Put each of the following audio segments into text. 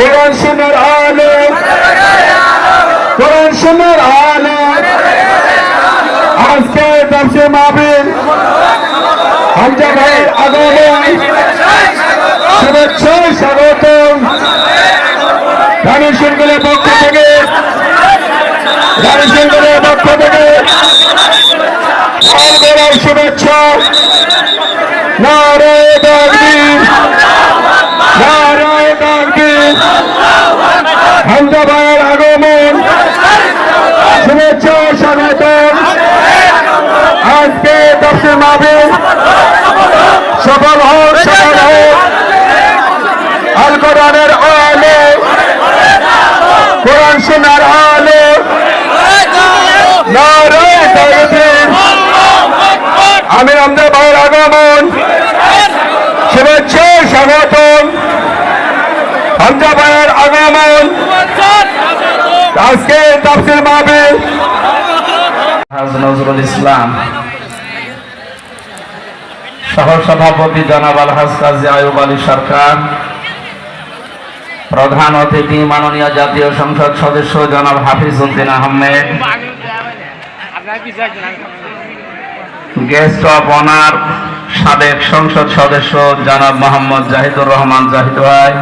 কোরআন সুন্নার আলো। কোরআন সুন্নার আলো। আজকে তাফসীর মাহফিল হামজা ভাইয়ের আগমন শুভেচ্ছা স্বাগতম রানী সিংহের পক্ষ থেকে রানী সিংহের পক্ষ থেকে সাল করার শুভেচ্ছা। নারায় তাকবীর নারায় ভাইয়ের আগমন। শুভেচ্ছা স্বাগতম। আজকে দর্শন মাহফিল সফল হোক সফল হোক। আল কোরআনের আলো। কোরআন শোনার আলো। নারায় তাকবীর ভাইয়ের আগমন। শুভেচ্ছা স্বাগতম। হামজা ভাইয়ের আগমন। আজকে তাফসির মাহফিল। নজরুল ইসলাম, সহ সভাপতি জনাব আলহাজ কাজী আয়ুব আলী সরকার, প্রধান অতিথি মাননীয় জাতীয় সংসদ সদস্য জনাব Hafiz Uddin Ahmed guest of honour সাবেক সংসদ সদস্য জনাব মোহাম্মদ জাহিদুর রহমান জাহিদ ভাই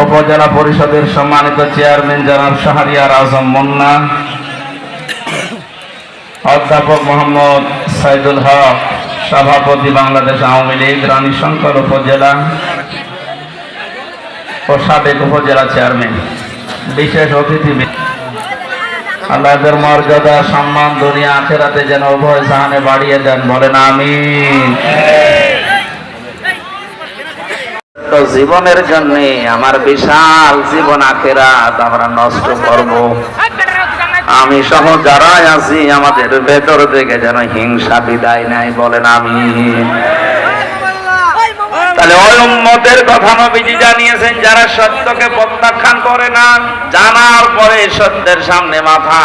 উপজেলা পরিষদের সম্মানিত চেয়ারম্যান জনাব শাহরিয়ার আজম মুন্না, অধ্যাপক মোহাম্মদ সাইদুল হক, সভাপতি বাংলাদেশ আওয়ামী লীগ, রানীশঙ্কর উপজেলা ও সাবেক উপজেলা চেয়ারম্যান। বিশেষ অতিথি আল্লাহদের মর্যাদা, সম্মান, দুনিয়া, আখেরাতে যেন উভয় জাহানে বাড়িয়ে দেন, বলেন আমি তো জীবনের জন্য আমার বিশাল জীবন আখেরাত আমরা নষ্ট করব। আমি সহ যারাই আছি, আমাদের ভেতর থেকে যেন হিংসা বিদায় নাই বলেন আমি তাহলে ওই কথা নবীজি জানিয়েছেন, যারা সত্যকে প্রত্যাখ্যান করে না, জানার পরে সত্যের সামনে মাথা